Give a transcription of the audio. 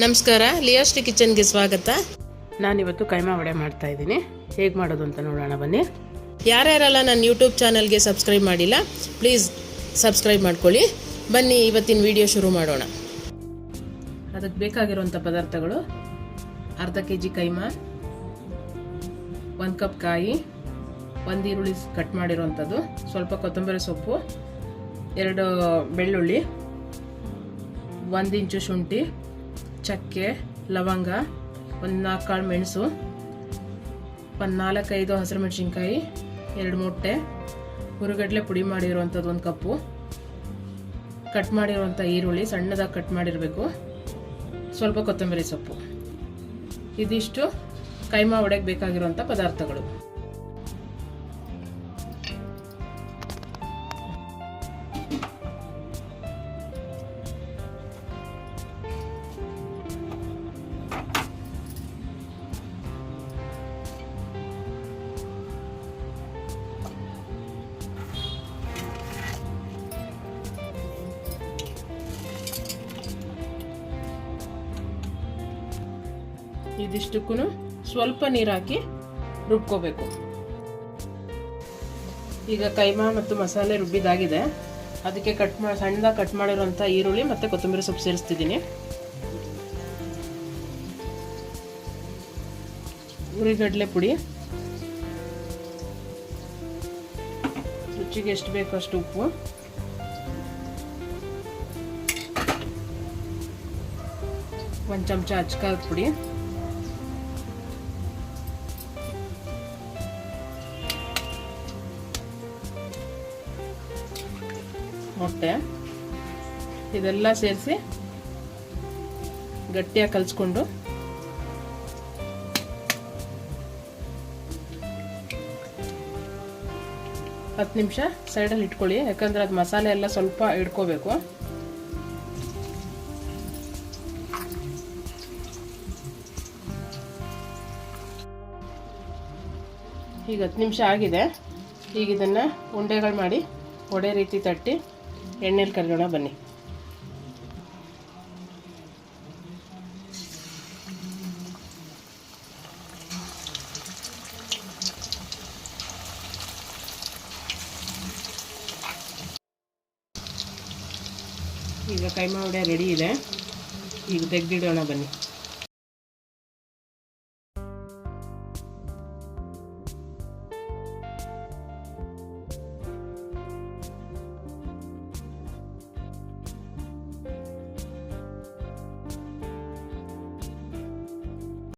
ನಮಸ್ಕಾರ ಲಿಯಾಶ್ರೀ ಕಿಚನ್ಗೆ ಸ್ವಾಗತ. ನಾನಿವತ್ತು ಕೈಮಾ ವಡೆ ಮಾಡ್ತಾ ಇದ್ದೀನಿ. ಹೇಗೆ ಮಾಡೋದು ಅಂತ ನೋಡೋಣ ಬನ್ನಿ. ಯಾರ್ಯಾರಲ್ಲ ನನ್ನ ಯೂಟ್ಯೂಬ್ ಚಾನಲ್ಗೆ ಸಬ್ಸ್ಕ್ರೈಬ್ ಮಾಡಿಲ್ಲ ಪ್ಲೀಸ್ ಸಬ್ಸ್ಕ್ರೈಬ್ ಮಾಡ್ಕೊಳ್ಳಿ. ಬನ್ನಿ ಇವತ್ತಿನ ವಿಡಿಯೋ ಶುರು ಮಾಡೋಣ. ಅದಕ್ಕೆ ಬೇಕಾಗಿರುವಂಥ ಪದಾರ್ಥಗಳು ಅರ್ಧ ಕೆ ಜಿ ಕೈಮಾ ಒಂದು ಕಪ್ ಕಾಯಿ ಒಂದು ಈರುಳ್ಳಿ ಕಟ್ ಮಾಡಿರೋವಂಥದ್ದು ಸ್ವಲ್ಪ ಕೊತ್ತಂಬರಿ ಸೊಪ್ಪು ಎರಡು ಬೆಳ್ಳುಳ್ಳಿ ಒಂದು ಇಂಚು ಶುಂಠಿ ಚಕ್ಕೆ, ಲವಂಗ ಒಂದು ನಾಲ್ಕು ಕಾಳು ಮೆಣಸು ಒಂದು ನಾಲ್ಕೈದು ಹಸಿರು ಮೆಣಸಿನ್ಕಾಯಿ, ಎರಡು ಮೊಟ್ಟೆ, ಹುರುಗಡ್ಲೆ ಪುಡಿ ಮಾಡಿರುವಂಥದ್ದು ಒಂದು ಕಪ್ಪು. ಕಟ್ ಮಾಡಿರುವಂಥ ಈರುಳ್ಳಿ ಸಣ್ಣದಾಗಿ ಕಟ್ ಮಾಡಿರಬೇಕು. ಸ್ವಲ್ಪ ಕೊತ್ತಂಬರಿ ಸೊಪ್ಪು. ಇದಿಷ್ಟು ಕೈಮಾ ಒಡೆಗೆ ಬೇಕಾಗಿರುವಂಥ ಪದಾರ್ಥಗಳು. ಇದಿಷ್ಟಕ್ಕೂ ಸ್ವಲ್ಪ ನೀರು ಹಾಕಿ ರುಬ್ಕೋಬೇಕು. ಈಗ ಕೈಮಾ ಮತ್ತು ಮಸಾಲೆ ರುಬ್ಬಿದಾಗಿದೆ. ಅದಕ್ಕೆ ಕಟ್ ಮಾಡಿ ಸಣ್ಣದಾಗಿ ಕಟ್ ಮಾಡಿರೋಂಥ ಈರುಳ್ಳಿ ಮತ್ತು ಕೊತ್ತಂಬರಿ ಸೊಪ್ಪು ಸೇರಿಸ್ತಿದ್ದೀನಿ. ಹುರಿಗಡಲೆ ಪುಡಿ. ರುಚಿಗೆ ಎಷ್ಟು ಬೇಕು ಅಷ್ಟು ಉಪ್ಪು. ಒಂದು ಚಮಚ ಅಚ್ಕಾರದ ಪುಡಿ. ಮೊಟ್ಟೆ ಇದೆಲ್ಲ ಸೇರಿಸಿ ಗಟ್ಟಿಯಾಗಿ ಕಲಿಸ್ಕೊಂಡು ಹತ್ತು ನಿಮಿಷ ಸೈಡಲ್ಲಿ ಇಟ್ಕೊಳ್ಳಿ, ಯಾಕಂದರೆ ಅದು ಮಸಾಲೆ ಎಲ್ಲ ಸ್ವಲ್ಪ ಇಟ್ಕೋಬೇಕು. ಈಗ ಹತ್ತು ನಿಮಿಷ ಆಗಿದೆ. ಈಗ ಇದನ್ನು ಉಂಡೆಗಳು ಮಾಡಿ, ಒಡೆ ರೀತಿ ತಟ್ಟಿ ಎಣ್ಣೆಲಿ ಕರಿಯೋಣ ಬನ್ನಿ. ಈಗ ಕೈಮಾ ರೆಡಿ ಇದೆ. ಈಗ ತೆಗೆದಿಡೋಣ ಬನ್ನಿ.